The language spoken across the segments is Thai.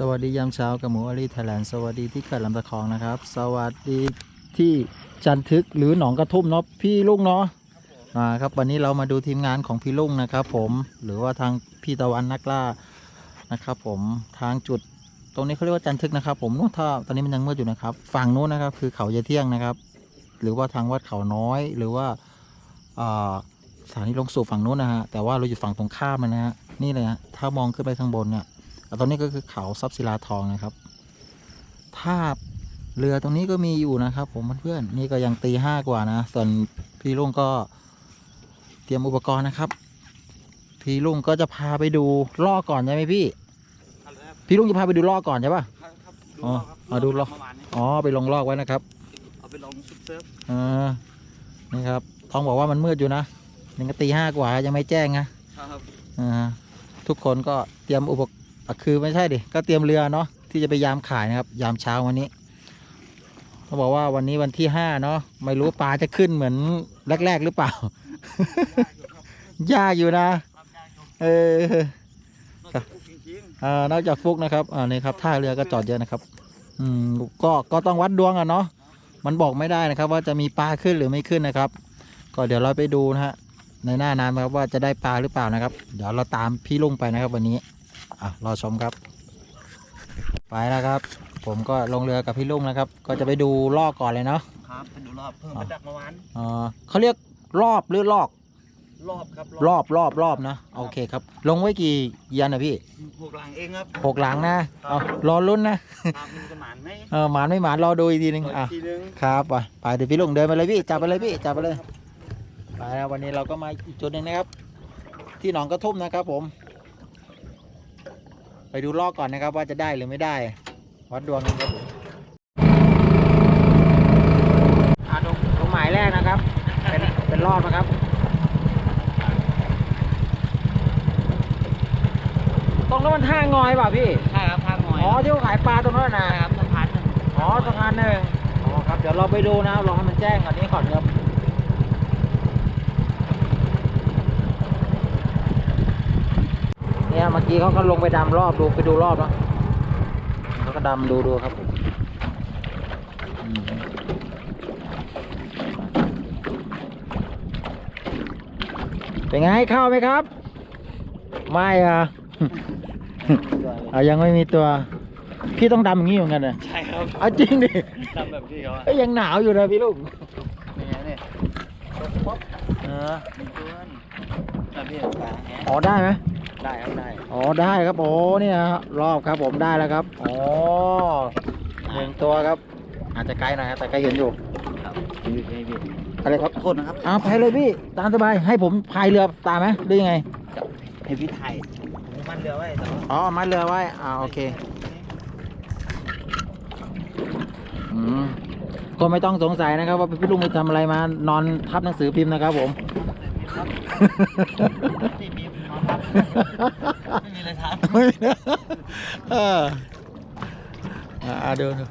สวัสดียามเช้ากับหมูอลีไทยแลนด์สวัสดีที่เกิดลำตะคองนะครับ สวัสดีที่จันทึกหรือหนองกระทุ่มเนาะพี่ลุงเนาะอ่าครับวันนี้เรามาดูทีมงานของพี่ลุงนะครับ ผมหรือว่าทางพี่ตะวันนักล่านะครับ ผมทางจุดตรงนี้เขาเรียกว่าจันทึกนะครับ ผมนู้นถ้าตอนนี้มันยังมืดอยู่นะครับ ฝั่งนู้นนะครับ คือเขายาเที่ยงนะครับ หรือว่าทางวัดเขาน้อย หรือว่าอ่าสถานีลงสู่ฝั่งนู้นนะฮะแต่ว่าเราอยู่ฝั่งตรงข้ามนะฮะนี่เลยฮะถ้ามองขึ้นไปข้างบนเนี่ย ตอนนี้ก็คือเขาทรัพย์ศิลาทองนะครับท่าเรือตรงนี้ก็มีอยู่นะครับ ผมเพื่อนๆนี่ก็ยังตีห้ากว่านะ ส่วนพี่ลุงก็เตรียมอุปกรณ์นะครับ พี่ลุงก็จะพาไปดูล่อก่อนใช่ไหมพี่ พี่ลุงจะพาไปดูล่อก่อนใช่ปะครับอ๋อเอาดูลองเมื่อวานนี้อ๋อไปลงลอกไว้นะครับเอาไปลองซุปเซิร์ฟอ่านี่ครับทองบอกว่ามันมืดอยู่นะยังก็ตีห้ากว่ายังไม่แจ้งนะครับอ่าทุกคนก็เตรียมอุปกรณ์ คือไม่ใช่ดิก็เตรียมเรือเนาะที่จะไปยามขายนะครับ ยามเช้าวันนี้เขาบอกว่าวันนี้วันที่ห้าเนาะไม่รู้ปลาจะขึ้นเหมือนแรก ๆ หรือเปล่า ยากอยู่นะ เออนอกจากฟุกจริงอ่านอกจากฟุกนะครับอ่านี่ครับท่าเรือก็จอดเยอะนะครับ อืมก็ก็ต้องวัดดวงอะเนาะมันบอกไม่ได้นะครับ ว่าจะมีปลาขึ้นหรือไม่ขึ้นนะครับ ก็เดี๋ยวเราไปดูนะฮะในหน้าน้ำนครับว่าจะได้ปลาหรือเปล่านะครับ เดี๋ยวเราตามพี่ลุงไปนะครับ วันนี้ อะรอชมครับ ไปแล้วครับ ผมก็ลงเรือกับพี่ลุงนะครับ ก็จะไปดูลอกก่อนเลยเนาะๆครับไปดูรอบเพิ่มมาจากเมื่อวานอ่าเขาเรียกรอบหรือลอกรอบครับรอบรอบรอบนะโอเคครับ ลงไว้กี่ยันนะพี่พวกหลังเองครับหกหลังนะเอารอลุ้นนะตามมันจะหมานไหมเออหมานไม่หมานรอดูอีกทีนึงอีกอะทีนึงครับไปไปเดี๋ยวพี่ลุงเดินไปเลยพี่จับไปเลยพี่จับไปเลยไปแล้ววันนี้เราก็มาอีกจุดหนึ่งนะครับ ที่หนองกระทุ่มนะครับผม ไปดูลอกก่อนนะครับว่าจะได้หรือไม่ได้ วัดดวงกันครับผมอ่าตรงตรงหมายแรกนะครับ เป็นเป็นรอบนะครับตรงนั้นมันท่างอยเปล่าพี่ ใช่ครับทางหอยอ๋อที่เขาขายปลาตรงนั้นนะใช่ครับสะพานหนึ่งอ๋อสะพานหนึ่งอ๋อครับเดี๋ยวเราไปดูนะรอให้มันแจ้งก่อนนี้ก่อนครับ เนี่ยเมื่อกี้เขาก็ลงไปดำรอบดูไปดูรอบเนาะเขาก็ดำดูดูครับผมอืมเป็นไงเข้าไหมครับ ไม่อะอะยังไม่มีตัว พี่ต้องดำอย่างนี้เหมือนกันนะใช่ครับเอาจริงดิทำแบบที่เขาอะเอ้ยยังหนาวอยู่นะพี่ลูกนี่ไงเนี่ยเออมีตัวนี่แบบพี่ปลาแฮะอ๋อได้ไหม ได้ครับได้อ๋อได้ครับโอ้เนี่ยฮะรอบครับผมได้แล้วครับอ๋อหนึ่งตัวครับ อาจจะไกลหน่อยครับแต่ก็เห็นอยู่ครับพี่พี่พี่อะไรครับโทษนะครับเอาไปเลยพี่ตามสบายให้ผมพายเรือตามไหมหรือยังไงให้พี่ไทยผมมันเรือไว้แต่ว่าอ๋อมัดเรือไว้อ่าโอเคอืมก็ไม่ต้องสงสัยนะครับ ว่าพี่ลุงไปทำอะไรมานอนทับหนังสือพิมพ์นะครับผม ไม่มีนอนครับไม่มีอะไรทำไม่นะเอออ่าอ่าดูดู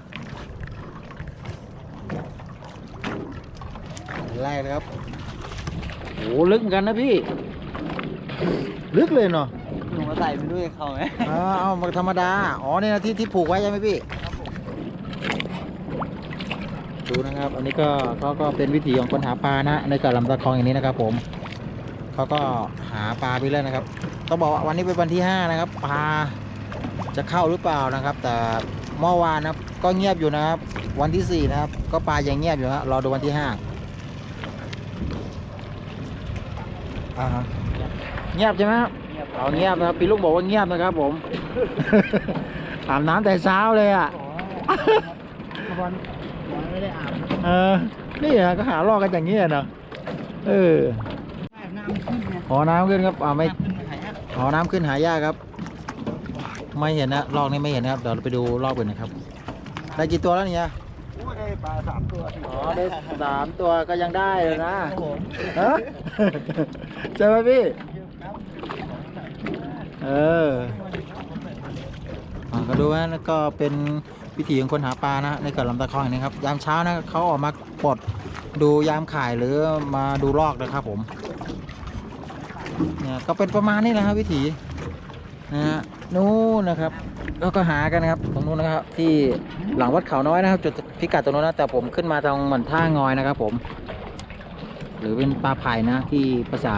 แรกนะครับโหลึกเหมือนกันนะพี่ ลึกเลยเนาะหนูมาใส่ไปด้วยเขาไหมอ่าเอามาธรรมดา อ๋อนี่นะที่ที่ผูกไว้ใช่ไหมพี่ดูนะครับ อันนี้ก็เขาก็เป็นวิถีของคนหาปลานะ ในกระลำตะคองอย่างนี้นะครับผม เขาก็หาปลาไปเรื่อยนะครับ ต้องบอกว่าวันนี้เป็นวันที่ห้านะครับปลาจะเข้าหรือเปล่านะครับ แต่เมื่อวานนะครับก็เงียบอยู่นะครับ วันที่สี่นะครับ ก็ปลายังเงียบอยู่ฮะรอดูวันที่ห้าอ่าฮะเงียบใช่ไหมครับเงียบเอาเงียบนะครับพี่ลุงบอกว่าเงียบนะครับ ผมอาบน้ำแต่เช้าเลยอะวันวันไม่ได้อาบเออนี่อะก็หาลอกกันอย่างนี้อะเนาะเออน้ำขึ้นไงหอน้ำขึ้นครับอ่าไม่ น้ำขึ้นไม่หายฮะหอน้ำขึ้นหายากครับ ไม่เห็นนะลอกนี่ไม่เห็นนะครับเดี๋ยวเราไปดูลอกกันนะครับ ได้กี่ตัวแล้วเนี่ยโอ้ยได้ปลาสามตัวอ๋อได้สามตัวก็ยังได้เลยนะครับผมฮะใช่ไหมพี่เอออ่าก็ดูว่าแล้วก็เป็นวิถีของคนหาปลานะในเขื่อนลำตะคองอย่างนี้ครับ ยามเช้านะเขาออกมาปลดดูยามข่ายหรือมาดูลอกนะครับผมเนี่ยก็เป็นประมาณนี้นะครับวิถีนะฮะนู่นนะครับแล้วก็หากันนะครับตรงนู้นนะครับ ที่หลังวัดเขาน้อยนะครับ จุดพิกัดตรงนู้นนะแต่ผมขึ้นมาทางเหมือนท่างอยนะครับผม หรือเป็นปลาไผ่นะที่ภาษา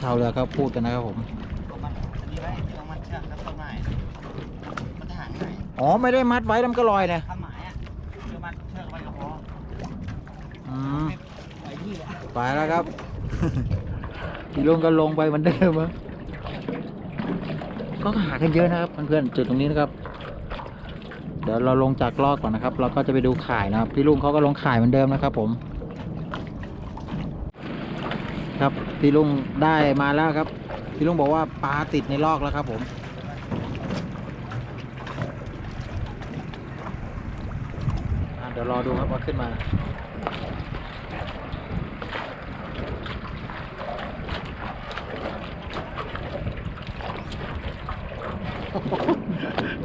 ชาวเรือเขาพูดกันนะครับผมก็มันอันนี้ไว้ต้องมันเชือกครับต้นไม้มันจะหางง่ายอ๋อไม่ได้มัดไว้แล้วมันก็ลอยนะทำหมายอะเชือกมันเชือกไว้ก็พออืมไว้ที่แหละไปแล้วครับพี่ ลุงก็ลงไปเหมือนเดิมอะก็หากันเยอะนะครับเพื่อนๆจุดตรงนี้นะครับ เดี๋ยวเราลงจากลอกก่อนนะครับ เราก็จะไปดูข่ายนะครับ พี่ลุงเขาก็ลงข่ายเหมือนเดิมนะครับ ผม ครับพี่ลุงได้มาแล้วครับ พี่ลุงบอกว่าปลาติดในลอกแล้วครับ ผมเดี๋ยวรอดูครับว่าขึ้นมา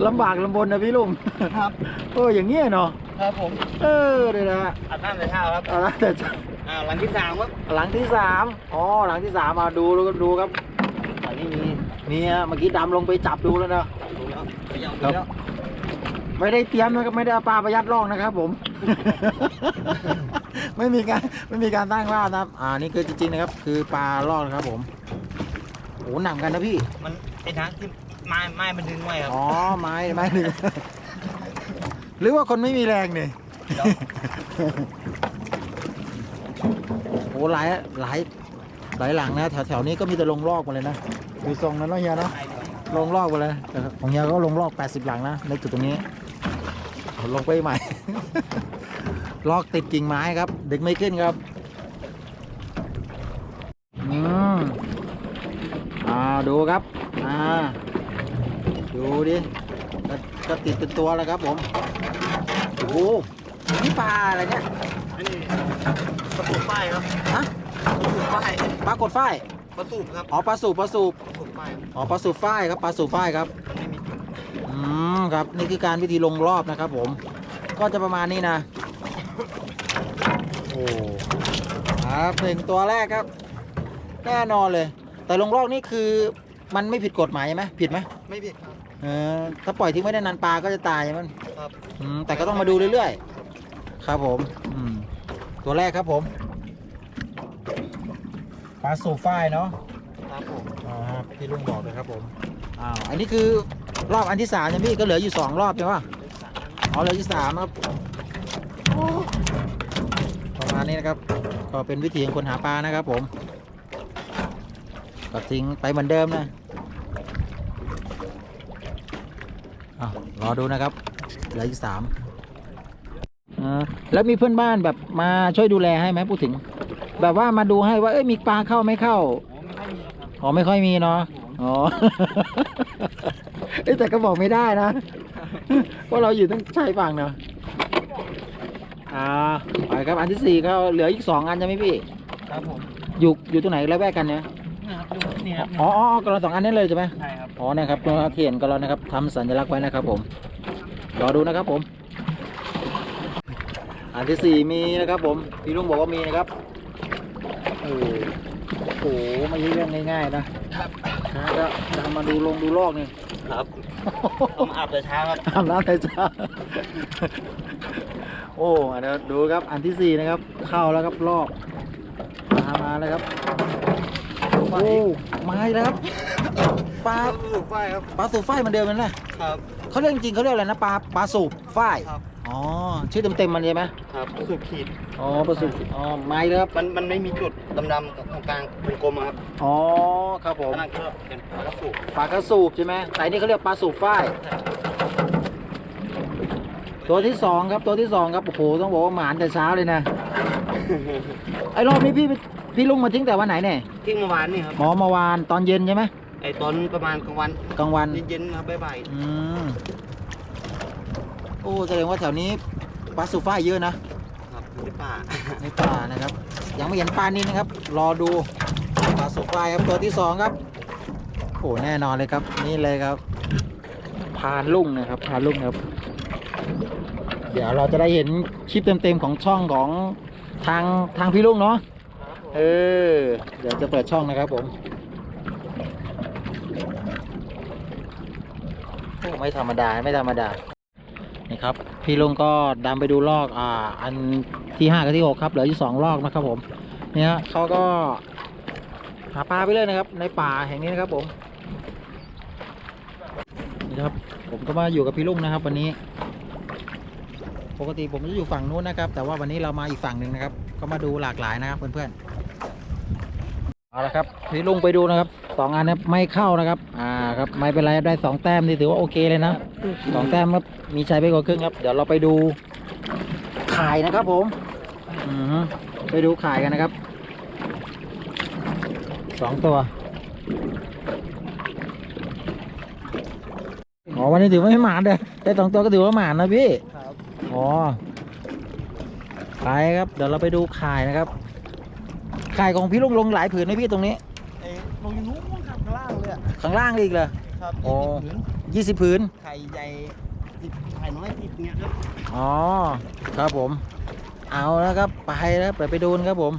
ลำบากลำบนนะพี่ลุงครับเอออย่างเงี้ยเนาะครับผมเออเดี๋ยวนะอาบน้ำแต่เช้าครับเอาละแต่อ่าหลังที่สามครับหลังที่สามอ๋อหลังที่สามมาดูดูดูครับอันนี้มีนี่ฮะเมื่อกี้ดำลงไปจับดูแล้วนะดูแล้วพยายามครัดูบแล้วไม่ได้เตรียมนะครับไม่ได้เอาปลาประยัดลอกนะครับ ผม ไม่มีการไม่มีการตั้งว่านะครับ อ่านี่คือจริงๆนะครับ คือปลาลอกนะครับ ผมโอ้หนักกันนะพี่ มันไอ้ทางที่ ไม้ไม้มันดึงไว้ครับอ๋อไม้ไม้หนึ่งหรือว่าคนไม่มีแรงเนี่ยเดี๋ยวโอ้หลายหลายหลายหลังนะแถวแถวนี้ก็มีแต่ลงลอกมาเลยนะดูทรงนั้นเนาะเฮียเนาะไอ้เดี๋ยวลงลอกไปเลยแต่ของเฮียก็ลงลอก 80 หลังนะในจุดตรงนี้เอาลงไปใหม่ ลอกติดกิ่งไม้ครับ ดึงไม่ขึ้นครับอืมอ่าดูครับ อ่า ดูดิก็ก็ติดเป็นตัวแล้วครับผม โอ้โห นี่ปลาอะไรเนี่ยอันนี้ประตูป้ายครับฮะประตูป้ายปลากดฝ้ายประตูครับอ๋อปลาสูบปลาสูบประตูป้ายอ๋อปลาสูบฝ้ายครับปลาสูบฝ้ายครับไม่มีจุดอืมครับนี่คือการวิธีลงรอบนะครับผม ก็จะประมาณนี้นะโอ้ครับหนึ่งตัวแรกครับแน่นอนเลย แต่ลงรอบนี่คือมันไม่ผิดกฎหมายใช่ไหมผิดไหมไม่ผิดครับ เออถ้าปล่อยทิ้งไว้ได้นานปลาก็จะตายใช่ไหมครับอืมแต่ก็ต้องมาดูเรื่อยๆ ครับผมอืมตัวแรกครับผมปลาสูบฝ้ายเนาะครับผมอ๋อครับที่ลุงบอกเลยครับผมอ้าวอันนี้คือรอบอันที่สามใช่ไหมพี่ก็เหลืออยู่สองรอบใช่ปะอ๋อเหลืออยู่สามครับโอ้ประมาณนี้นะครับ ก็เป็นวิธีของคนหาปลานะครับผมก็ทิ้งไปเหมือนเดิมนะ อ้าวรอดูนะครับ เหลืออีกสามอ่าแล้วมีเพื่อนบ้านแบบมาช่วยดูแลให้ไหมพูดถึง แบบว่ามาดูให้ว่าเอ้ยมีปลาเข้าไม่เข้าโอ้ไม่ค่อยมีครับอ๋อไม่ค่อยมีเนาะอ๋อเอ้ยแต่ก็บอกไม่ได้นะเพราะเราอยู่ตั้งชายฝั่งเนาะอ่าไปครับอันที่สี่ก็เหลืออีกสองอันใช่ไหมพี่ครับผมอยู่อยู่ตรงไหนแล้วแวกกันเนี่ยนะครับดูนี่ครับอ๋ออ๋อกระสองอันนี้เลยใช่ไหมใช่ครับ อ๋อนะครับตัวเทียนก็แล้วนะครับทำสัญลักษณ์ไว้นะครับ ผมรอดูนะครับผม อันที่สี่มีนะครับผมพี่ลุงบอกว่ามีนะครับโอ้โหไม่ใช่เรื่องง่ายๆนะครับนะก็จะมาดูลงดูลอกนี่ครับต้องอาบแต่เช้าครับอาบน้ำแต่เช้าโอ้เดี๋ยวดูครับอันที่สี่นะครับ เข้าแล้วครับลอกมามาแล้วครับ โอ้มาอีกแล้วครับปลาสูบไฟครับปลาสูบฝ้ายเหมือนเดิมนั่นแหละครับเขาเรียกจริงๆเขาเรียกอะไรนะปลาปลาสูบฝ้ายครับอ๋อชื่อเต็มๆมันใช่ไหมครับสูบขีดอ๋อปลาสูบอ๋อมาอีกแล้วครับมันมันไม่มีจุดดำๆกับตรงกลางเป็นกลมอะครับอ๋อครับผมนั่นก็เป็นปลากระสูบปลากระสูบใช่ไหมแต่อันนี่เขาเรียกปลาสูบฝ้ายตัวที่สองครับตัวที่สองครับโอ้โหต้องบอกว่าหมานแต่เช้าเลยนะไอ้รอบนี้พี่ พี่ลุงมาทิ้งแต่วันไหนเนี่ยทิ้งเมื่อวานนี่ครับหมอเมาวานตอนเย็นใช่ไหมไอ้ตอนประมาณกลางวันกลางวันเย็นๆครับบ่ายอืมโอ้แสดงว่าแถวนี้ปลาสูบฝ้ายเยอะนะๆครับอยู่ในป่าในป่านะครับ ยังไม่เห็นปลานี้นะครับ รอดูปลาสุกไฟครับตัวที่สองครับโอ้แน่นอนเลยครับ นี่เลยครับ พานลุ่งนะครับพานลุ่งครับ เดี๋ยวเราจะได้เห็นคลิปเต็มๆของช่องของทางทางพี่ลุงเนาะ เออ เดี๋ยวจะเปิดช่องนะครับผมไม่ธรรมดาไม่ธรรมดานี่ครับ พี่ลุงก็ดำไปดูลอกอ่า อันที่ห้ากับที่หกครับเหลืออยู่สองลอกนะครับผม เนี่ยเขาก็หาปลาไปเลยนะครับ ในป่าแห่งนี้นะครับผมนี่ครับ ผมก็มาอยู่กับพี่ลุงนะครับ วันนี้ ปกติผมจะอยู่ฝั่งนู้นนะครับ แต่ว่าวันนี้เรามาอีกฝั่งหนึ่งนะครับ ก็มาดูหลากหลายนะครับเพื่อนๆ เอาละครับพี่ลุงไปดูนะครับสองอันนี้ไม่เข้านะครับ อ่าครับไม่เป็นไรได้สองแต้มนี่ถือว่าโอเคเลยนะสองแต้มครับมีชัยไปกว่าครึ่งครับ เดี๋ยวเราไปดูข่ายนะครับผมอือฮึไปดูข่ายกันนะครับสองตัวอ๋อวันนี้ถือว่าไม่หมานเลยได้สองตัวก็ถือว่าหมานนะพี่ครับอ๋อไปครับ เดี๋ยวเราไปดูข่ายนะครับ ข่ายของพี่ลุงลงหลายผืนไหมพี่ตรงนี้เอ้ยลงอยู่นู้นครับข้างล่างเลยอะข้างล่างอีกเลยครับโอ้ ยี่สิบผืนยี่สิบผืน ไข่ใหญ่สิบไข่น้อยสิบเนี่ยครับอ๋อ ครับผม เอาแล้วครับ ไปแล้วไปไปดูนะครับผม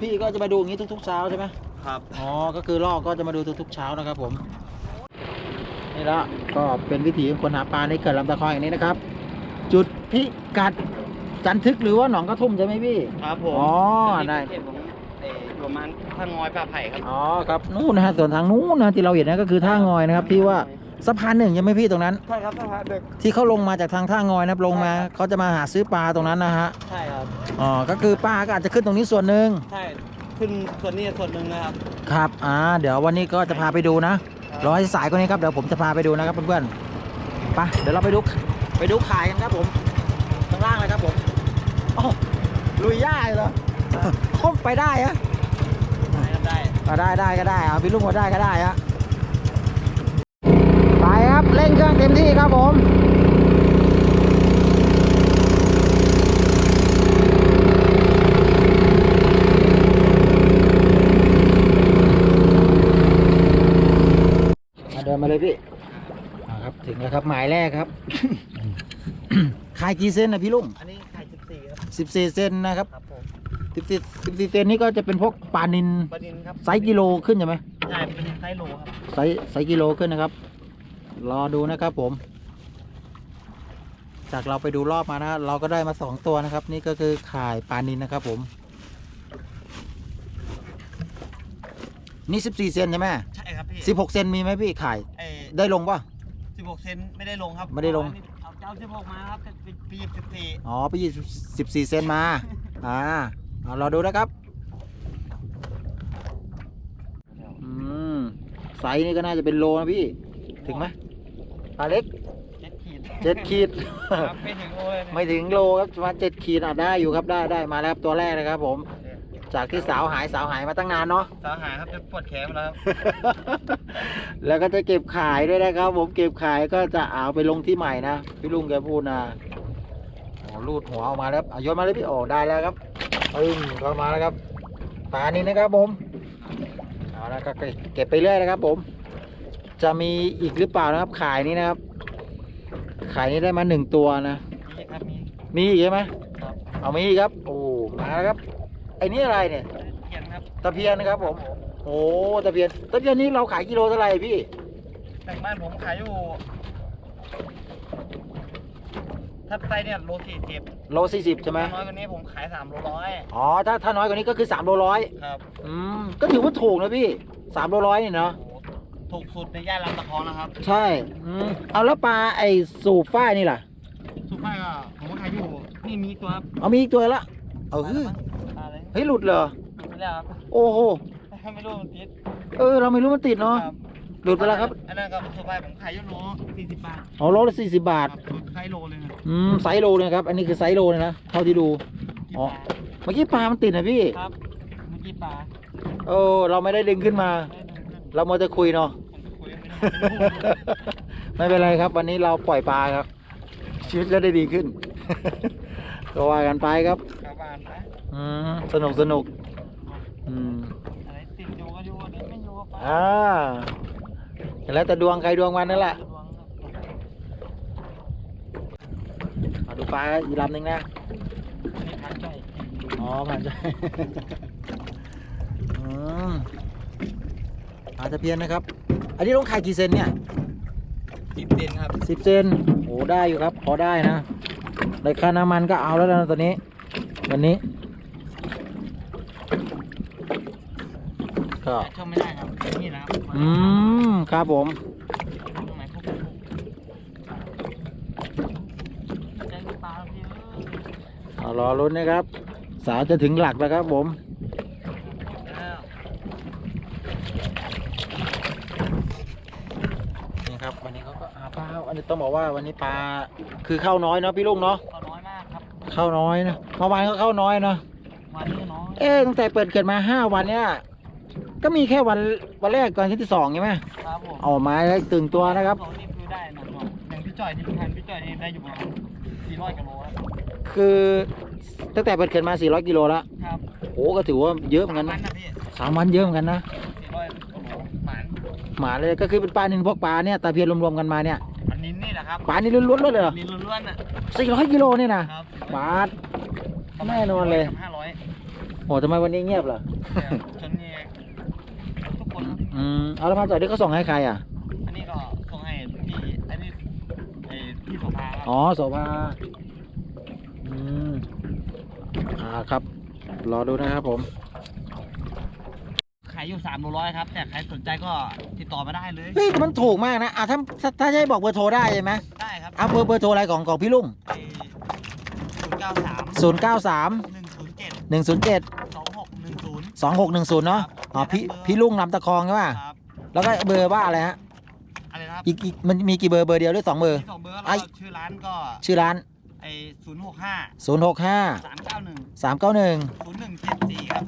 พี่ก็จะมาดูอย่างนี้ทุกๆเช้าใช่ไหม ครับ อ๋อ ก็คือลอกก็จะมาดูทุกๆเช้านะครับผม นี่ละก็เป็นวิถีของคนหาปลาในเขื่อนลำตะคองอย่างนี้นะครับ จุด พิกัดจันทึกหรือว่าหนองกระทุ่มใช่ไหมพี่ ครับผมอ๋อได้ เขตของเอ่อประมาณท่างอยปลาไผ่ครับอ๋อครับนู่นนะฮะส่วนทางนู้นนะที่เราเห็นนะก็คือท่างอยนะครับที่ว่าสะพานหนึ่งใช่ไหมพี่ตรงนั้น ใช่ครับสะพานเด็ก ที่เขาลงมาจากทางท่างอยนะครับลงมาเขาจะมาหาซื้อปลาตรงนั้นนะฮะใช่ครับ อ๋อก็คือปลาก็อาจจะขึ้นตรงนี้ส่วนหนึ่งใช่ ขึ้นส่วนนี้ส่วนหนึ่งนะครับ ครับอ่าเดี๋ยววันนี้ก็จะพาไปดูนะรอให้สายกว่านี้ครับเดี๋ยวผมจะพาไปดูนะครับเพื่อนๆไปเดี๋ยวเราไปดูไปดูขายกันครับผม ข้างล่างเลยครับผมโอ้ลุยหญ้าเลยเหรอค้มไปได้ฮะได้ครับได้อ่าได้ได้ก็ได้อะพี่ลุงก็ได้ก็ได้ฮะไปครับเร่งเครื่องเต็มที่ครับผมมาเดินมาเลยพี่อ่าครับถึงแล้วครับหมายแรกครับขายกี่เซนนะพี่ลุงอันนี้ไข่สิบสี่ครับสิบสี่เซนนะครับครับผมสิบสี่สิบสี่เซนนี่ก็จะเป็นพวกปลานินประเด็นครับไซส์กิโลขึ้นใช่ไหมใช่เป็นไซส์โลครับไซส์ไซส์กิโลขึ้นนะครับ รอดูนะครับผม จากเราไปดูรอบมานะเราก็ได้มาสองตัวนะครับ นี่ก็คือข่ายปลานินนะครับ ผม นี่สิบสี่เซนใช่ไหมใช่ครับพี่สิบหกเซนมีไหมพี่ข่ายเอ้ได้ลงป่ะสิบหกเซนไม่ได้ลงครับไม่ได้ลง เอาเจ้าสิบหกมาครับเป็นปีสิบสี่อ๋อ ไปยี่สิบสี่เซนมา อ่าเอาเราดูนะครับ อืมไซส์นี่ก็น่าจะเป็นโลนะพี่ ถึงไหมปลาเล็กเจ็ดขีดเจ็ดขีด ครับไม่ถึงโลเลยนะไม่ถึงโลครับประมาณเจ็ดขีดอะได้อยู่ครับได้ได้มาแล้วครับตัวแรกนะครับผม จากที่สาวหายสาวหายมาตั้งนานเนาะ สาวหายครับจะปวดแขนมาแล้วครับแล้วก็จะเก็บขายด้วยนะครับ ผมเก็บขายก็จะเอาไปลงที่ใหม่นะพี่ลุงแกพูดนะโอ้ลูดหัวออกมาแล้วครับอะโยนมาเลยพี่โอ้ได้แล้วครับปึ้งเข้ามาแล้วครับปลานี้นะครับผมเอาละก็เก็บไปเรื่อยนะครับ ผม จะมีอีกหรือเปล่านะครับ ขายนี้นะครับ ขายนี้ได้มาหนึ่งตัวนะมีครับมีมีอีกใช่ไหมครับเอามีอีกครับ โอ้มาแล้วครับไอ้นี่อะไรเนี่ยเขียนครับตะเพียนนะครับ ผม โอ้ตะเพียนตะเพียนนี้เราขายกิโลเท่าไหร่พี่แต่งบ้านผมขายอยู่ถ้าไซส์เนี่ยโลสี่สิบโลสี่สิบใช่ไหมน้อยกว่านี้ผมขายสามโลร้อยอ๋อถ้าถ้าน้อยกว่านี้ก็คือสามโลร้อยครับอืมก็ถือว่าถูกนะพี่สามโลร้อยนี่เนาะโอ้โหถูกสุดในย่านลำตะคองนะครับ ใช่อืมเอาแล้วปลาไอ้สูบฝ้ายนี่ล่ะสุดท้ายก็ผมก็ขายอยู่นี่มีตัวครับเอามีอีกตัวละเออปลาอะไร เฮ้ยหลุดเหรอไปแล้วครับโอ้โหไม่รู้มันติดเออเราไม่รู้มันติดเนาะครับหลุดไปแล้วครับอันนั้นก็สุดท้ายผมขายอยู่โลสี่สิบบาทเอาโลละสี่สิบบาทครับสุดท้ายโลเลยนะอืมไซส์โลเลยนะครับอันนี้คือไซส์โลเลยนะเท่าที่ดูกี่อ๋อบาทเมื่อกี้ปลามันติดนะพี่ครับเมื่อกี้ปลาโอ้เราไม่ได้ดึงขึ้นมาไม่ได้ดึงขึ้นเรามัวแต่คุยเนาะผมจะคุยไม่ได้ไม่รู้ไม่เป็นไรครับ วันนี้เราปล่อยปลาครับ ชีวิตจะได้ดีขึ้นก็ว่ากันไปครับชาวบ้านนะ อืมสนุกสนุกอืมอะไรติดอยู่ก็อยู่อันนี้ไม่อยู่ก็ไปอ่าแล้วแต่ดวงใครดวงมันนั่นแหละดวงครับมาดูปลาอีกลำหนึ่งนะอันนี้พันใจอ๋อผ่านใจอืมาตะเพียนนะครับ อันนี้ลงขายกี่เซนเนี่ยสิบเซนครับสิบเซนโอ้ได้อยู่ครับ พอได้นะในค่าน้ำมันก็เอาแล้วนะตอนนี้ วันนี้ ก็ช่องไม่ได้ครับนี่นะครับอืมครับผมตรงไหนพวกใจมีปลาพี่เอ้ยเอารอลุ้นนะครับ สาวจะถึงหลักแล้วครับผมแล้วนี่ครับวันนี้เขาก็หาปลาอันนี้ต้องบอกว่าวันนี้ปลาคือเข้าน้อยเนาะพี่ลุงเนาะก็น้อยมากครับเข้าน้อยนะเมื่อวานก็เข้าน้อยเนาะวันนี้น้ อยเอ๊ะตั้งแต่เปิดเกิดมาห้าวันเนี่ย ก็มีแค่วันวันแรกก่อนที่ที่สองใช่ไหมครับผมเอาไม้แล้วตึงตัวนะครับ สองนี่คือได้นะอย่างพี่จ่อยที่พี่พันพี่จ่อยนี่ได้อยู่ประมาณสี่ร้อยกิโลครับคือตั้งแต่เปิดเกิดมา 400 กิโลแล้วครับโอ้ก็ถือว่าเยอะเหมือนกันมันะนนะพี่สามวันเยอะเหมือนกันนะสี่ร้อยกิโลหมานหมาเลยก็คือเป็นปลานินพวกปลาเนี่ยตาเพียนรวมๆกันมาเนี่ยอันนี้นี่แหละครับปลานินล้วนๆเลยเหรอลิ้นล้วนๆน่ะ400 กิโลเนี่ยนะครับปลาแน่นอนเลย ห้าร้อย โอ้ทำไมวันนี้เงียบล่ะจนนี่ทุกคนครับอืมเอาแล้วพาจ่อยที่เขาส่งให้ใครอะ อันนี้ก็ส่งให้พี่อันนี้ไอ้พี่โสภาครับอ๋อโสภาอืมอ่าครับ รอดูนะครับผม ขายอยู่สามร้อยครับ แต่ใครสนใจก็ติดต่อมาได้เลย เฮ้ยมันถูกมากนะอะถ้าถ้าถ้าจะให้บอกเบอร์โทรได้ใช่ไหมได้ครับเอาเบอร์เบอร์โทรอะไรของของพี่ลุงไอ้ศูนย์เก้าสาม093 หนึ่งศูนย์เจ็ด 107 สองหกหนึ่งศูนย์2610 เนาะอ๋อพี่พี่ลุงลำตะคองใช่ป่ะครับแล้วก็เบอร์ว่าอะไรฮะอะไรนะครับอีกอีกมันมีกี่เบอร์เบอร์เดียวหรือสองเบอร์ที่สองเบอร์ไอ้แล้วก็ชื่อร้านก็ชื่อร้าน ไอ้ศูนย์หกห้า065 สามเก้าหนึ่ง391 ศูนย์หนึ่งเจ็ดสี่ครับ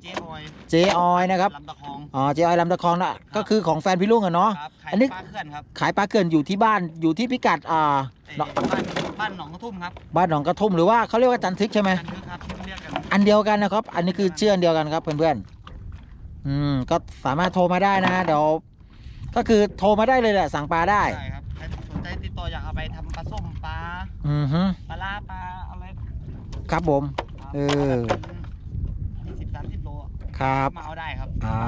0174 เจ๊บอยเจออยนะครับ ลำตะคองอ๋อเจออยลำตะคองนะก็คือของแฟนพี่ลุงอะเนาะ ครับขายอันนี้ ปลาเขื่อนครับขายปลาเกลื่อนอยู่ที่บ้านอยู่ที่พิกัดอ่า ไอ้เนาะ บ้านบ้านหนองกระทุ่มครับบ้านหนองกระทุ่มหรือว่าเขาเรียกว่าจันทึกใช่ไหมกันคือครับที่เรียกกัน อันเดียวกันนะครับ อันนี้คือเชื่ออันเดียวกันครับเพื่อนๆอืมก็สามารถโทรมาได้นะเดี๋ยวก็คือโทรมาได้เลยแหละสั่งปลาได้ ใช่ครับใครสนใจติดต่ออยากเอาไปทำปลาส้มปลาอือฮึปลาลาปลาอะไรครับผมครับเออ ยี่สิบสามสิบโลครับ มาเอาได้ครับอ่า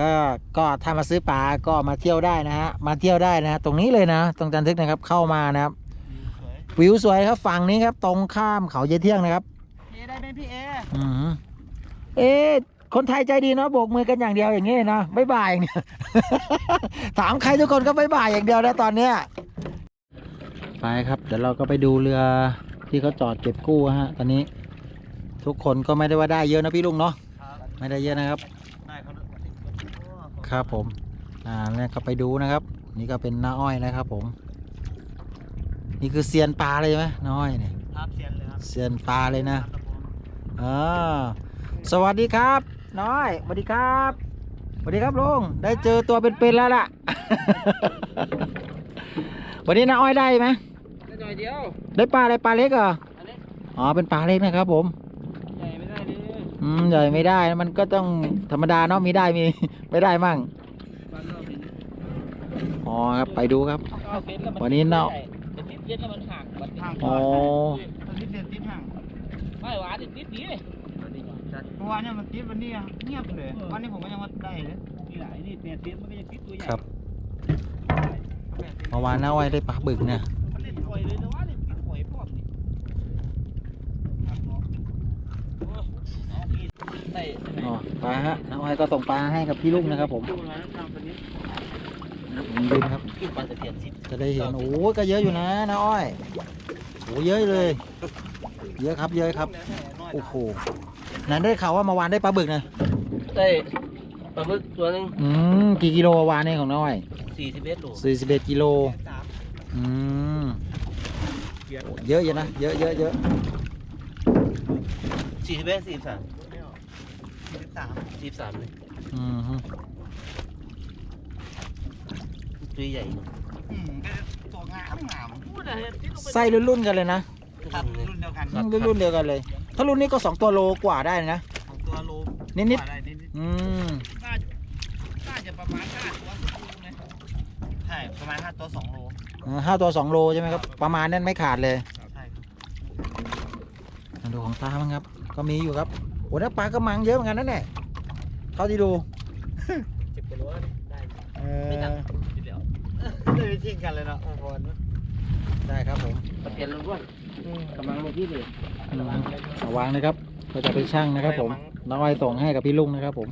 ก็ก็ถ้ามาซื้อปลาก็มาเที่ยวได้นะฮะมาเที่ยวได้นะฮะตรงนี้เลยนะ ตรงจันทึกนะครับเข้ามานะครับ สวย วิวสวยครับฝั่งนี้ครับตรงข้ามเขาเยเที่ยงนะครับเอได้ไหมพี่เออือฮึเอ๊ะคนไทยใจดีเนาะโบกมือกันอย่างเดียวอย่างงี้เนาะบ๊ายบายอย่างเนี้ยถามใครทุกคนก็บ๊ายบายอย่างเดียวนะตอนเนี้ยไปครับเดี๋ยวเราก็ไปดูเรือที่เขาจอดเก็บกู้ฮะ ตอนนี้ ทุกคนก็ไม่ได้ว่าได้เยอะนะพี่ลุงเนาะครับไม่ได้เยอะนะครับ ได้ครับครับผม อ่าเนี่ยก็ไปดูนะครับ นี่ก็เป็นน้าอ้อยนะครับ ผม นี่คือเซียนปลาเลยใช่ไหมน้าอ้อยเนี่ยครับเซียนเลยครับเซียนปลาเลยนะ อ่าสวัสดีครับ น้อยสวัสดีครับสวัสดีครับลุงได้เจอตัวเป็นๆแล้วล่ะ วันนี้น้าอ้อยได้ไหมได้หน่อยเดียวได้ปลาอะไรปลาเล็กเหรออันนี้อ๋อเป็นปลาเล็กนะครับ ผมใหญ่ไม่ได้ดิอืมใหญ่ไม่ได้มันก็ต้องธรรมดาเนาะมีได้มีไม่ได้มั่งบ้านเราเป็นอ๋อครับไปดูครับเอาเฟซแล้วมัวันนี้เนาะแต่ติดเฟซแล้วมันห่างมันห่างอ๋อ ไม่หวานติดติดดีเลยเมื่อวานเนี่ยมันติดวันนี้อะเงียบเลย วันนี้ผมก็ยังว่าได้เลยนี่หลายนี่เฟซติดมันก็ยังติดตัวใหญ่ครับเมื่อวานน้าอ้อยได้ปลาบึกเนี่ยมันเล่นหอยเลยแต่ว่าเล่นติดหอยพร้อมนี่ได้อ๋อปลาฮะน้าอ้อยก็ส่งปลาให้กับพี่ลุงนะครับผมดูนะทำตัวนี้ผมดึงครับขึ้นปลาตะเพียนสิจะได้เห็นโอ้ยก็เยอะอยู่นะน้าอ้อยโอ้เยอะเลย เยอะครับเยอะครับ โอ้โหนั่นได้ข่าวว่าเมื่อวานได้ปลาบึกนะได้ปลาหมึกตัวหนึงอืมกี่กิโลวานเนี่ยของน้าอ้อยสี่สิบเอ็ดโลสี่สิบเอ็ดกิโลอืมโอ้เยอะอยู่นะเยอะเยอะเยอะสี่สิบเอ็ดสี่สิบสามสี่สิบสามสี่สิบสามเลยอืมฮึตัวใหญ่อืมตัวงามงามพูดอะไรไส้รุ่นๆกันเลยนะ ครับ รุ่นเดียวกันอืมรุ่นๆเดียวกันเลย ถ้ารุ่นนี้ก็สองตัวโลกว่าได้นะของตัวโลนิดๆกว่าไนิดอืมๆน่าจะน่าจะประมาณห้าตัวสองโลเลยใช่ประมาณห้าตัวสองโลเออห้าตัวสองโลใช่ไหมครับประมาณนั้นไม่ขาดเลยใช่มาดูของตาบ้างครับ ก็มีอยู่ครับโอ้แล้วปลากระมังเยอะเหมือนกันนั่นแหละเท่าที่ดูเจ็บกว่ารั้วได้เอไม่หนักอทีเดียวได้ไปทิ้งกันเลยเนาะโอ้โหได้ครับผม เปลี่ยนลงด้วย กำลังลงที่เลยอืมเอาวางนะครับ เราจะไปช่างนะครับ ผม น้องอ้อยส่งให้กับพี่ลุงนะครับ ผม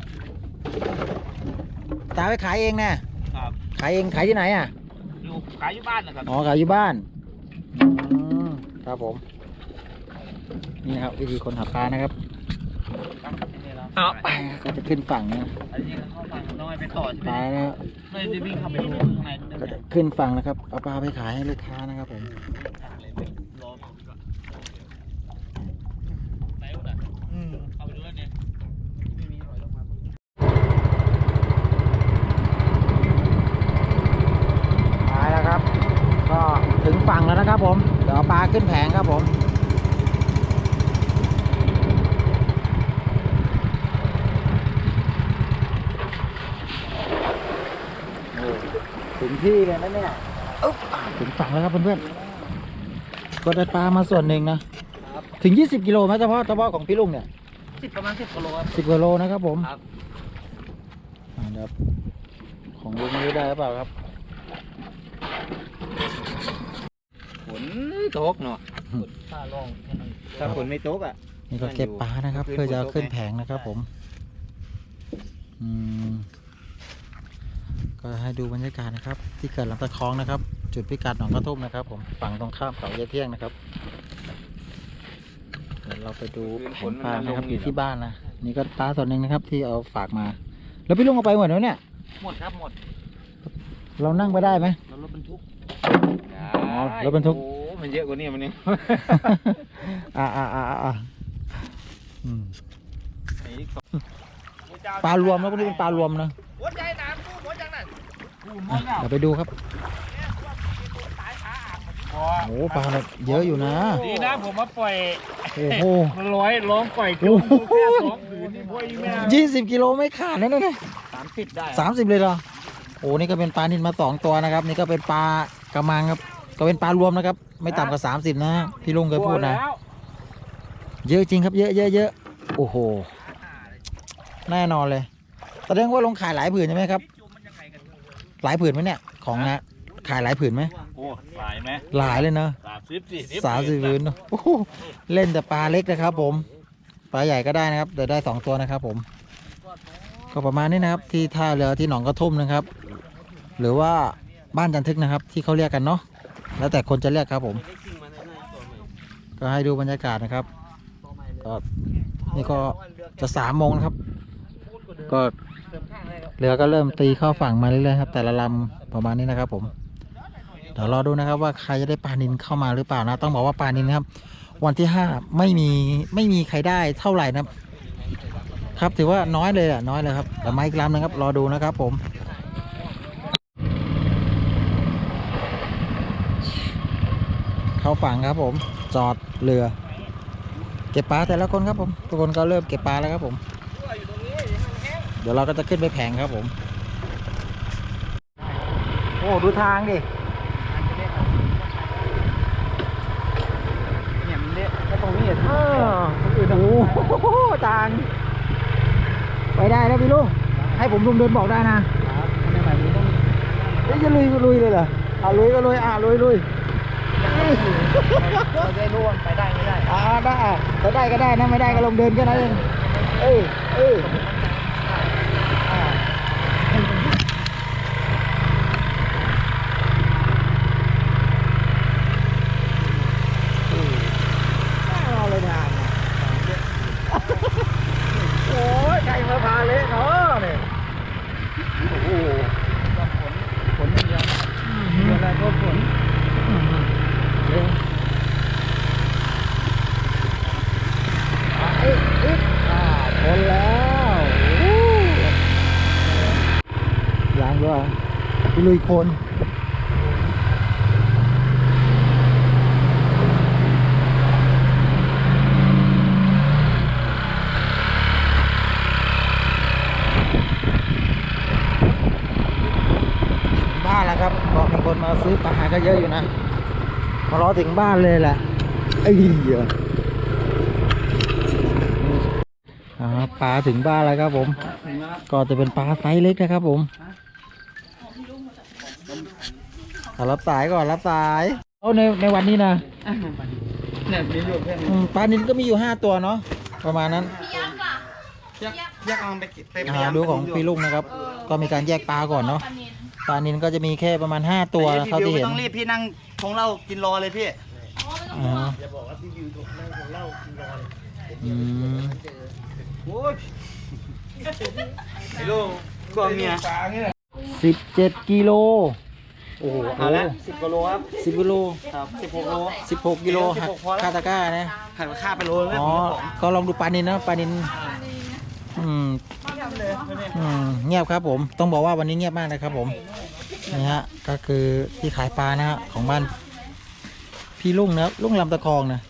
ตาไปขายเองแน่ครับขายเองขายที่ไหนอะอยู่ขายอยู่บ้านนะครับ อ๋อ ขายอยู่บ้านอืมครับผม นี่นะครับ วิธีคนหาปลานะครับเอาไปก็จะขึ้นฝั่งนะอันนี้เข้าฝั่งน้อยไปต่อใช่ไหปมลานะไม่ได้วิ่งเข้าไปดูข้างในก็จะขึ้นฝั่งนะครับ เอาปลาไปขายให้ลูกค้านะครับผม รอไหนวะน่ะอืมเข้าไปดูแล้วเนี่ยไม่มีรอยลงมา ไปแล้วครับ ก็ถึงฝั่งแล้วนะครับ ผม เดี๋ยวเอาปลาขึ้นแผงครับผมโอ้ถึงที่เลยนะเนี่ยอึ๊บอ่าถึงฝั่งแล้วครับเพื่อนๆก็ได้ปลามาส่วนหนึ่งนะถึง 20 กิโลไหมเฉพาะเฉพาะของพี่ลุงเนี่ยสิบประมาณสิบกิโลครับ10กิโลนะครับผมครับอ่าเดี๋ยวของลุงนี้ได้หรือเปล่าครับ ฝ นตกเนาะถ้าลองถ้าฝนไม่ตกอะนี่ก็เก็บปลานะครับขึ้นเพื่อจะบนโต๊ะขึ้นไหมแผงนะครับใช่ผมอืมก็ให้ดูบรรยากาศนะครับ ที่เกิดลำตะคองนะครับ จุดพิกัดหนองกระทุ่มนะครับ ผมฝั่งตรงข้ามเขาเยเที่ยงนะครับเดี๋ยวเราไปดูผลปลานะครับอยู่ที่บ้านนะนี่ก็ปลาส่วนหนึ่งนะครับ ที่เอาฝากมา แล้วพี่ลุงเอาไปหมดแล้วเนี่ยหมดครับหมด เรานั่งไปได้ไหมแล้วรถบรรทุก อ๋อรถบรรทุก โอ้มันเยอะกว่านี้มันเนี่ยอ่าอ่าอ่าอ่าอืมไอ้ก็ปลารวมแล้วพวกนี้เป็นปลารวมนะหัวใจน้ำกูหัวจังนั่นกูหมอะดแล้วเดี๋ยวไปดูครับโอ้โหปลาเนี่ยเยอะอยู่นะ ดีนะผมมาปล่อยโอ้โห มันร้อยร้องปล่อยจุ่มแค่สองผืนนี่พวกอีแม่ยี่สิบกิโลไม่ขาดนะเนี่ยสามสิบได้สามสิบเลยเหรอโอ้นี่ก็เป็นปลานินมาสองตัวนะครับ นี่ก็เป็นปลา กระมังครับก็เป็นปลารวมนะครับ ไม่ต่ำกว่าสามสิบนะพี่ลุงเคยพูดนะแล้วเยอะจริงครับเยอะเยอะเยอะโอ้โห แน่นอนเลยแสดงว่าลงขายหลายผืนใช่ไหมครับ หลายผืนไหมเนี่ย ของนะขายหลายผืนไหมโอ้หลายไหมหลายเลยเนอะสามสิบสี่สามสิบผืนเนอะโอ้โหเล่นแต่ปลาเล็กนะครับ ผมปลาใหญ่ก็ได้นะครับแต่ได้สองตัวนะครับผมก็ประมาณนี้นะครับที่ท่าเรือที่หนองกระทุ่มนะครับ หรือว่า บ้านจันทึกนะครับ ที่เขาเรียกกันเนาะแล้วแต่คนจะเรียกครับผม ก็ให้ดูบรรยากาศนะครับ ก็นี่ก็จะสามโมงนะครับ ก็เรือก็เริ่มตีเข้าฝั่งมาเรื่อยๆครับ แต่ละลำประมาณนี้นะครับ ผมเดี๋ยวรอดูนะครับ ว่าใครจะได้ปลานินเข้ามาหรือเปล่านะ ต้องบอกว่าปลานินนะครับ วันที่ห้าไม่มีไม่มีใครได้เท่าไหร่นะครับครับถือว่าน้อยเลยอะน้อยเลยครับแต่ไมาอีกลำนะครับ รอดูนะครับ ผม เข้าฝั่งครับผม จอดเรือ เก็บปลาแต่ละคนครับผม ทุกคนก็เริ่มเก็บปลาแล้วครับผม เดี๋ยวเราก็จะขึ้นไปแผงครับผม โอ้ดูทางดิเนี่ยมันเละแล้วตรงนี้เออโอ้โหจางไปได้แล้วพี่ลุงให้ผมลุงเดินบอกได้นะในแบบนี้ต้องเอ้ยจะลุยก็ลุยเลยเหรออะลุยก็ลุยอะลุยลุย เราได้รู้ว่าไปได้ไม่ได้ อ่าได้อะถ้าได้ก็ได้นะไม่ได้ก็ลงเดินแค่นั้นเองเอ้ยเอ้ยอ่าไม่เอาเลยทางอะโอ้ยใครมาพาเละเนาะเนี่ยโอ้โห ฝนฝนไม่เยอะเวลาก็ฝน เร็วอะเอ๊ะเอ๊ะอ่าทนแล้วโอ้ยางด้วยไป ลุยโคนบ้านแล้วครับก็มีคนมาซื้อปลาก็เยอะอยู่นะมารอถึงบ้านเลยแหละไอ้เหี้ยครับปลาถึงบ้านแล้วครับผมถึงแล้วก็จะเป็นปลาไซส์เล็กนะครับผม อะรับสายก่อนรับสายเอาในในวันนี้นะเนี่ยมีอยู่แค่อืมปลานินก็มีอยู่ห้าตัวเนาะประมาณนั้น ยักยักเอาไปไปอ่าดูของพี่ลุงนะครับ ก็มีการแยกปลาก่อนเนาะปลานินก็จะมีแค่ประมาณห้าตัวเท่าที่เห็นต้องรีบพี่นั่งชงเหล้ากินรอเลยพี่อ๋ออืมโอ้ยไอ้ลูกก็เมียสิบเจ็ดกิโล โอ้โหเอาละสิบกิโลครับสิบกิโลครับสิบหกโลสิบหกกิโลสิบหักหกพอแล้วคาตาก้านะหันค่าไปโลเลยอ๋อก็ลองดูปลานินนะปลานินอืมอืมเงียบครับผม ต้องบอกว่าวันนี้เงียบมากนะครับผมนี่ฮะก็คือที่ขายปลานะฮะของบ้านพี่ลุงนะลุงลำตะคองนะ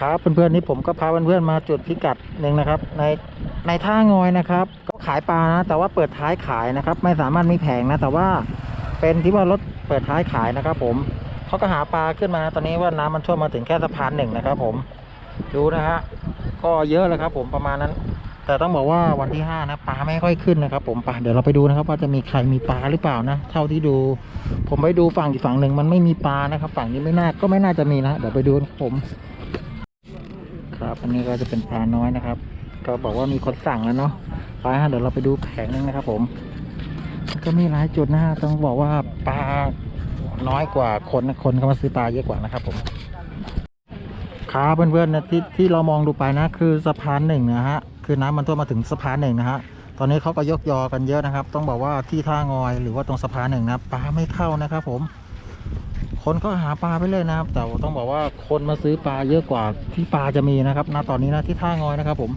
ครับเพื่อนๆนี่ผมก็พาเพื่อนๆมาจุดพิกัดหนึ่งนะครับ ในในท่างอยนะครับก็ ขายปลานะ แต่ว่าเปิดท้ายขายนะครับ ไม่สามารถมีแผงนะ แต่ว่าเป็นที่ว่ารถเปิดท้ายขายนะครับ ผมเขาก็หาปลาขึ้นมาตอนนี้ว่าน้ำมันท่วมมาถึงแค่สะพานหนึ่งนะครับ ผมดูนะฮะก็เยอะเลยครับ ผมประมาณนั้น แต่ต้องบอกว่าวันที่ห้านะปลาไม่ค่อยขึ้นนะครับ ผมไปเดี๋ยวเราไปดูนะครับ ว่าจะมีใครมีปลาหรือเปล่านะ เท่าที่ดู ผมไปดูฝั่งอีกฝั่งหนึ่งมันไม่มีปลานะครับ ฝั่งนี้ไม่น่าก็ไม่น่าจะมีนะเดี๋ยวไปดูนะครับผม ครับอันนี้ก็จะเป็นปลาน้อยนะครับ ก็บอกว่ามีคนสั่งแล้วเนาะไปฮะเดี๋ยวเราไปดูแผงนึงนะครับ ผมก็มีหลายจุดนะฮะต้องบอกว่าปลาน้อยกว่าคนนะคนเขามาซื้อปลาเยอะกว่านะครับ ผมครับเพื่อนๆนะที่ที่เรามองดูไปนะ คือสะพานหนึ่งนะฮะคือน้ำมันท่วมมาถึงสะพานหนึ่งนะฮะตอนนี้เขาก็ยกยอกันเยอะนะครับ ต้องบอกว่าที่ท่างอยหรือว่าตรงสะพานหนึ่งนะปลาไม่เข้านะครับ ผม คนก็หาปลาไปเลยนะครับ แต่ต้องบอกว่าคนมาซื้อปลาเยอะกว่าที่ปลาจะมีนะครับณตอนนี้นะที่ท่างอยนะครับ ผม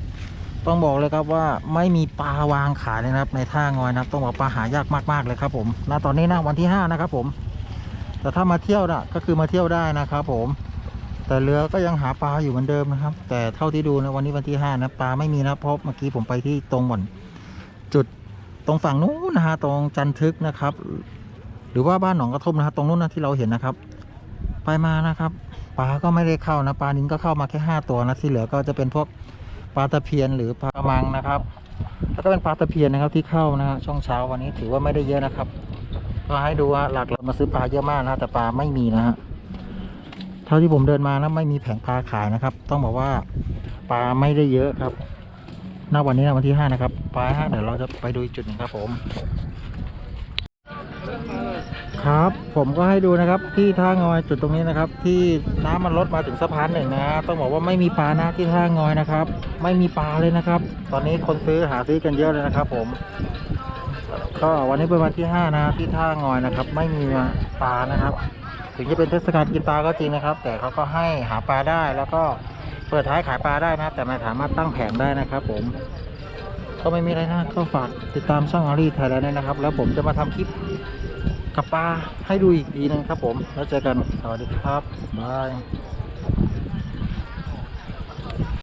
ต้องบอกเลยครับว่าไม่มีปลาวางขายเลยนะครับ ในท่างอยนะครับต้องบอกปลาหายากมากๆเลยครับผมณตอนนี้นะวันที่ห้านะครับผม แต่ถ้ามาเที่ยวนะก็คือมาเที่ยวได้นะครับผมแต่เรือก็ยังหาปลาอยู่เหมือนเดิมนะครับ แต่เท่าที่ดูนะวันนี้วันที่ห้านะปลาไม่มีนะเพราะเมื่อกี้ผมไปที่ตรงบ่อนจุดตรงฝั่งนู้นนะฮะตรงจันทึกนะครับ หรือว่าบ้านหนองกระทบนะฮะตรงนู้นนะที่เราเห็นนะครับ ไปมานะครับปลาก็ไม่ได้เข้านะปลานินก็เข้ามาแค่ห้าตัวนะที่เหลือก็จะเป็นพวก ปลาตะเพียนหรือปลากระมังนะครับ แล้วก็เป็นปลาตะเพียนนะครับที่เข้านะฮะช่วงเช้าวันนี้ถือว่าไม่ได้เยอะนะครับ ก็ให้ดูว่าหลักเรามาซื้อปลาเยอะมากนะแต่ปลาไม่มีนะฮะเท่าที่ผมเดินมานะไม่มีแผงปลาขายนะครับ ต้องบอกว่าปลาไม่ได้เยอะครับณวันนี้นะวันที่ห้านะครับปลาห้าเดี๋ยวเราจะไปดูจุดหนึ่งครับผม ครับ ผมก็ให้ดูนะครับที่ท่างอยจุดตรงนี้นะครับ ที่น้ำมันลดมาถึงสะพานหนึ่งนะ ต้องบอกว่าไม่มีปลานะที่ท่างอยนะครับ ไม่มีปลาเลยนะครับ ตอนนี้คนซื้อหาซื้อกันเยอะเลยนะครับ ผมก็วันนี้เป็นวันที่ห้านะที่ท่างอยนะครับ ไม่มีปลานะครับ ถึงจะเป็นเทศกาลกินปลาก็จริงนะครับ แต่เขาก็ให้หาปลาได้แล้วก็เปิดท้ายขายปลาได้นะ แต่ไม่สามารถตั้งแผงได้นะครับ ผม ก็ไม่มีอะไรนะก็ฝากติดตามช่องอารีไทยแลนด์ด้วนะครับ แล้วผมจะมาทำคลิป กับปลาให้ดูอีกทีหนึงครับผม แล้วเจอกัน สวัสดีครับ บาย